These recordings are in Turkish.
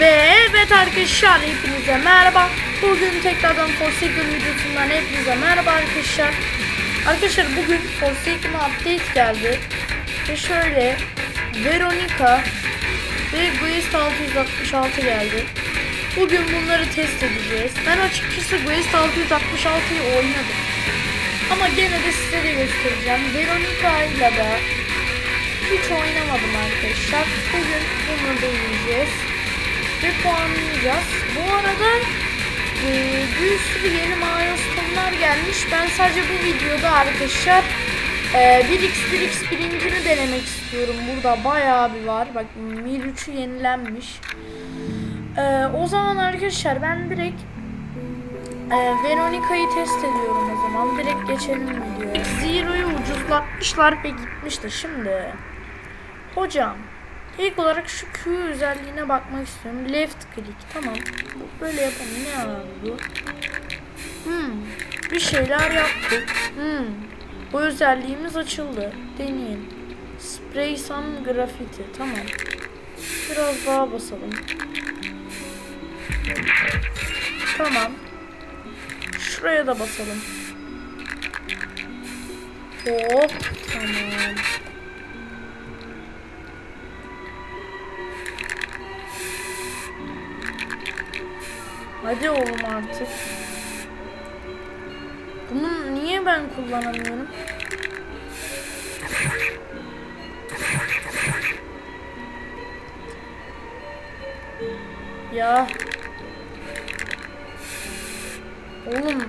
Ve evet arkadaşlar hepinize merhaba. Bugün tekrardan Forsaken videosundan hepinize merhaba arkadaşlar. Arkadaşlar bugün Forsaken'a update geldi. Ve şöyle Veronica ve Guest 666 geldi. Bugün bunları test edeceğiz. Ben açıkçası Guest 666'yı oynadım. Ama gene de size de göstereceğim. Veronica ile de hiç oynamadım arkadaşlar. Bugün bunu deneyeceğiz. Ve puanlayacağız. Bu arada e, bir sürü yeni milestone'lar gelmiş. Ben sadece bu videoda arkadaşlar e, 1x 1x birincini denemek istiyorum. Burada bayağı bir var. Bak 3'ü yenilenmiş. E, o zaman arkadaşlar ben direkt e, Veronica'yı test ediyorum o zaman. Direkt geçelim videoya. Zero'yu ucuzlatmışlar ve gitmişti. Şimdi hocam ilk olarak şu Q özelliğine bakmak istiyorum. Left click tamam. Böyle yapalım. Ne abi? Hmm. Bir şeyler yaptık. Hmm. Bu özelliğimiz açıldı. Deneyelim. Spray some graffiti. Tamam. Biraz daha basalım. Tamam. Şuraya da basalım. Hop. Tamam. Hadi oğlum artık. Bunu niye ben kullanamıyorum? Ya. Oğlum.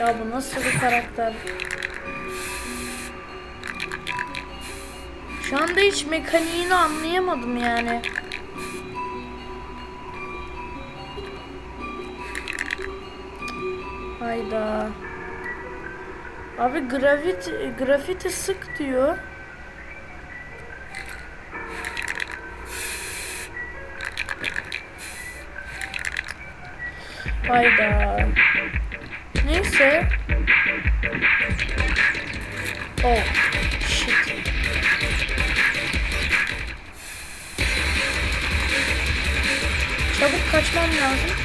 Ya bu nasıl bir karakter? Şu anda hiç mekaniğini anlayamadım yani. Hayda. Abi grafit grafiti sık diyor. Hayda. Neyse. Oh. Shit. Çabuk kaçmam lazım.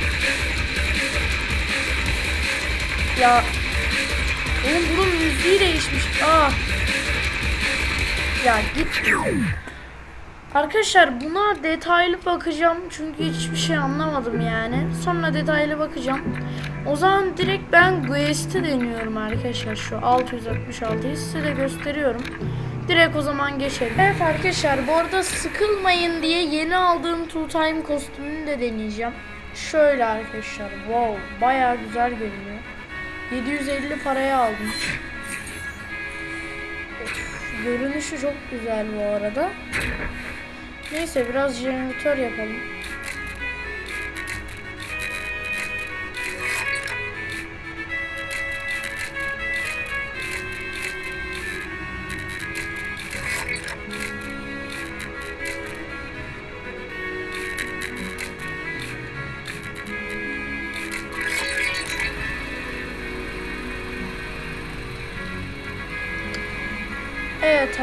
Ya. Oğlum bunun müziği değişmiş. Aa. Ya git. Arkadaşlar buna detaylı bakacağım çünkü hiçbir şey anlamadım yani. Sonra detaylı bakacağım. O zaman direkt ben Guest'i deniyorum arkadaşlar şu 666'yı size de gösteriyorum. Direkt o zaman geçelim. Evet arkadaşlar bu arada sıkılmayın diye yeni aldığım Two Time kostümünü de deneyeceğim. Şöyle arkadaşlar wow baya güzel görünüyor. 750 paraya aldım. Görünüşü çok güzel bu arada. Neyse biraz jeneratör yapalım.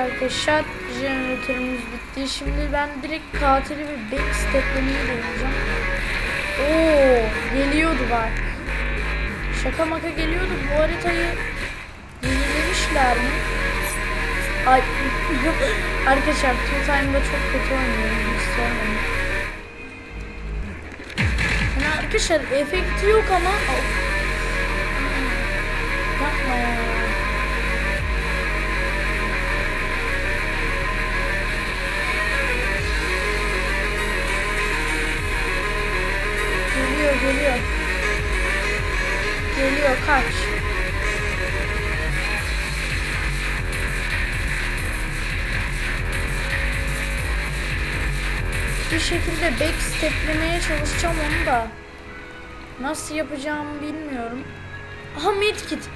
Arkadaşlar jeneratörümüz bitti. Şimdi ben direkt katili bir backsteplemeyi deneyeceğim. Oo geliyordu bak. Şaka maka geliyordu. Bu haritayı yenilemişler mi? Ay arkadaşlar Two Time'da çok kötü oynuyorum. Hiç. Yani arkadaşlar efekti yok ama Of. Backsteplemeye çalışacağım onu da. Nasıl yapacağımı bilmiyorum. Aha medkit.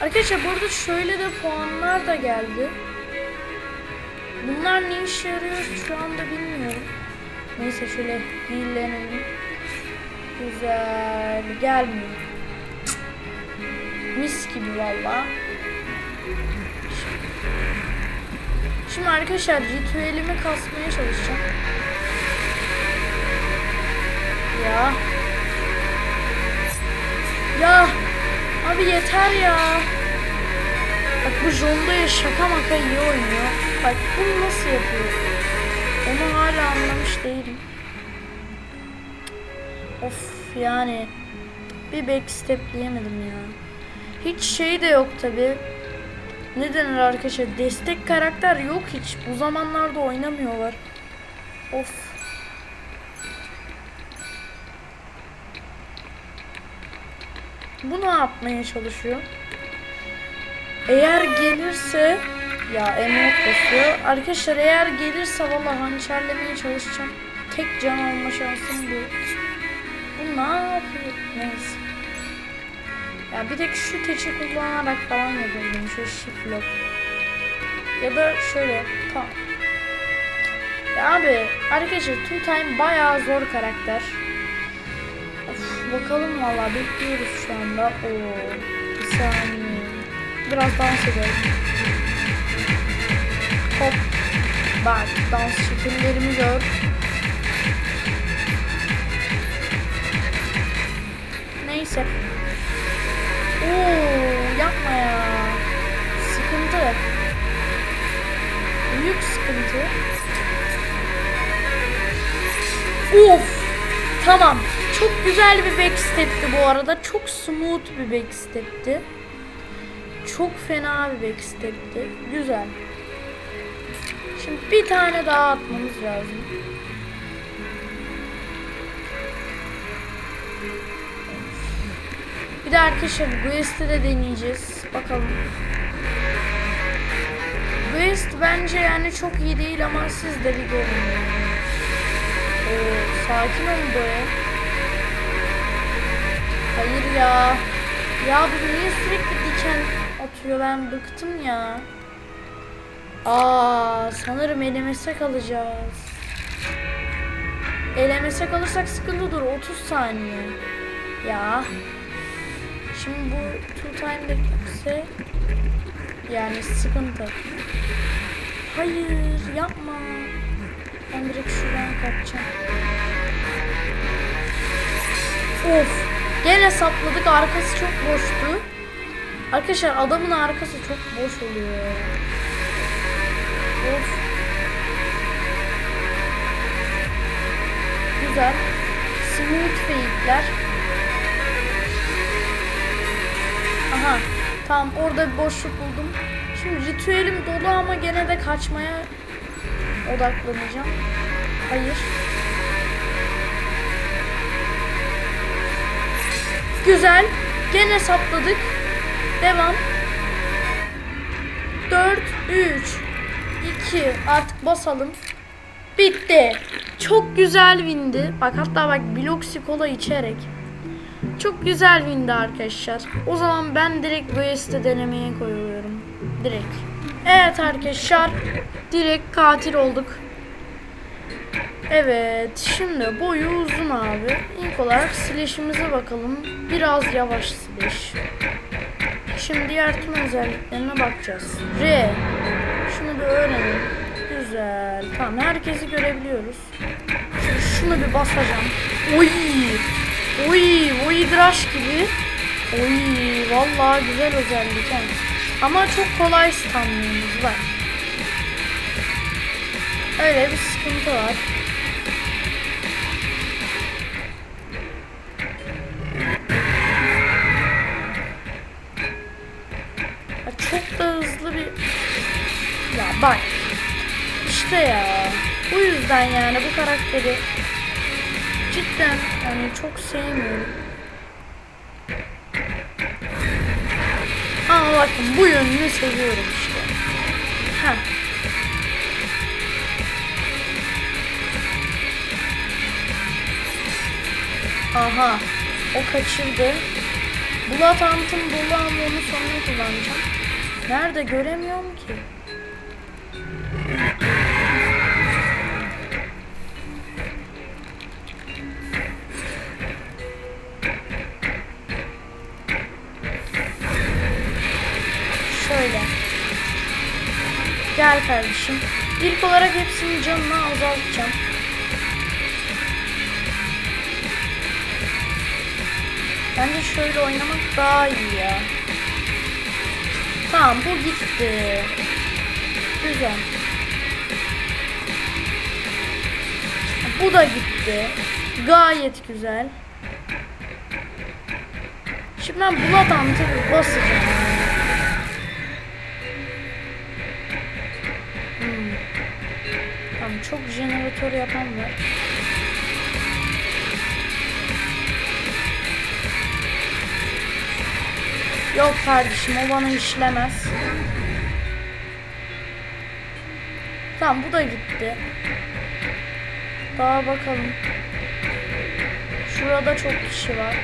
Arkadaşlar burada şöyle de puanlar da geldi. Bunlar ne işe yarıyor şu anda bilmiyorum. Neyse şöyle heal'lenelim. Güzel. Gelmiyor. Mis gibi valla. Şimdi arkadaşlar ritüelimi kasmaya çalışacağım. Ya. Ya. Abi yeter ya. Bak bu Jonda'ya şaka maka iyi oynuyor. Bak bunu nasıl yapıyor? Onu hala anlamış değilim. Of yani. Bir backstepleyemedim ya. Hiç şey de yok tabi. Ne denir arkadaşlar? Destek karakter yok hiç. Bu zamanlarda oynamıyorlar. Of. Bu ne yapmaya çalışıyor? Eğer gelirse ya emot basıyor. Arkadaşlar eğer gelirse valla hançerlemeye çalışacağım. Tek can alma şansım bu. Bu ne yapıyor? Neyse. Ya bir tek şu teçi kullanarak falan yapabilirim. Şu shift lock. Ya da şöyle. Tamam. Ya abi arkadaşlar Two Time bayağı zor karakter. Bakalım valla bekliyoruz şu anda. Oo, bir saniye. Biraz dans edelim. Hop. Bak dans şekillerimi gör. Neyse. Oo, yapma ya. Sıkıntı. Büyük sıkıntı. Of. Tamam. Çok güzel bir backstep'ti bu arada. Çok smooth bir backstep'ti. Çok fena bir backstep'ti. Güzel. Şimdi bir tane daha atmamız lazım. Bir de arkadaşlar Guest'i de deneyeceğiz. Bakalım. Guest bence yani çok iyi değil ama siz de bir görün. Oo, sakin olun böyle. Hayır ya. Ya bu niye sürekli diken atıyor ben bıktım ya. Aa sanırım elemese kalacağız. Elemese kalırsak sıkıntı dur 30 saniye. Ya. Şimdi bu two time ise yani sıkıntı. Hayır yapma. Ben direkt şuradan kaçacağım. Of. Gene sapladık. Arkası çok boştu. Arkadaşlar adamın arkası çok boş oluyor. Of. Güzel. Smooth fake'ler. Aha. Tamam orada bir boşluk buldum. Şimdi ritüelim dolu ama gene de kaçmaya odaklanacağım. Hayır. Güzel. Gene sapladık. Devam. 4, 3, 2. Artık basalım. Bitti. Çok güzel windi. Bak hatta bak Bloxy kola içerek. Çok güzel windi arkadaşlar. O zaman ben direkt este denemeye koyuyorum. Direkt. Evet arkadaşlar. Direkt katil olduk. Evet. Şimdi boyu uzun abi. İlk olarak slash'imize bakalım. Biraz yavaş slash. Şimdi tüm özelliklerine bakacağız. R. Şunu bir öğrenelim. Güzel. Tamam herkesi görebiliyoruz. Şimdi şunu bir basacağım. Oy. Oy. Oy draş gibi. Oy. Vallahi güzel özellik. he. Ama çok kolay stunlığımız var. Öyle bir sıkıntı var. Bak. İşte ya. Bu yüzden yani bu karakteri cidden yani çok sevmiyorum. Ama bakın bu yönünü seviyorum işte. Heh. Aha. O kaçırdı. Bulat Ant'ın ama onu sonra kullanacağım. Nerede göremiyorum ki. Şöyle. Gel kardeşim. İlk olarak hepsinin canını azaltacağım. Bence şöyle oynamak daha iyi ya. Tamam bu gitti. Güzel. Bu da gitti. Gayet güzel. Şimdi ben Blood Hunter basacağım. Tamam çok jeneratör yapan var. Yok kardeşim o bana işlemez. Tamam bu da gitti. Daha bakalım. Şurada çok kişi var.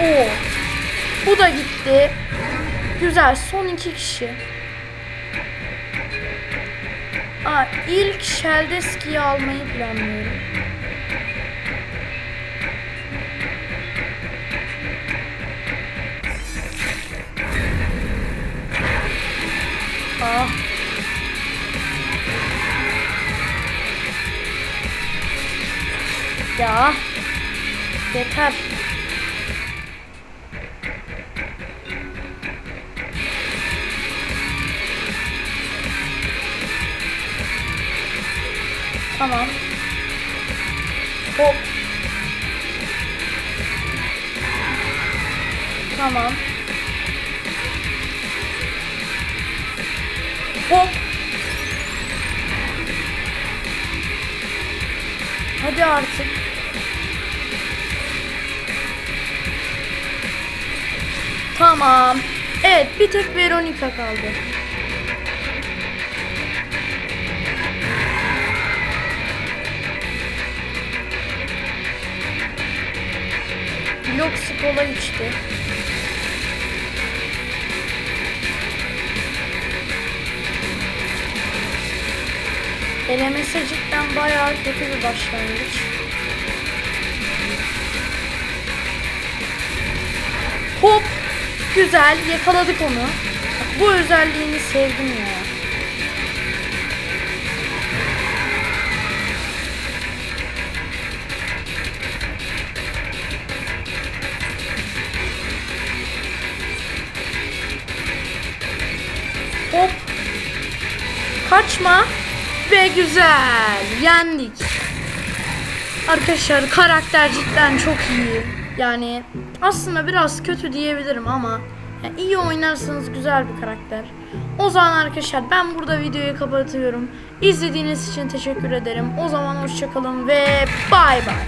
Oo. Bu da gitti. Güzel. Son iki kişi. Aa, ilk Sheldeski'yi almayı planlıyorum. Ah. Ya. Yeter. Tamam. Hop. Tamam. Hop. Hadi artık. Tamam. Evet bir tek Veronica kaldı. Blok skola içti. Elemesi cidden bayağı kötü bir başlangıç. Hop! Güzel yakaladık onu. Bu özelliğini sevdim ya. Kaçma. Ve güzel. Yendik. Arkadaşlar karakter cidden çok iyi. Yani aslında biraz kötü diyebilirim ama yani iyi oynarsanız güzel bir karakter. O zaman arkadaşlar ben burada videoyu kapatıyorum. İzlediğiniz için teşekkür ederim. O zaman hoşçakalın ve bay bay.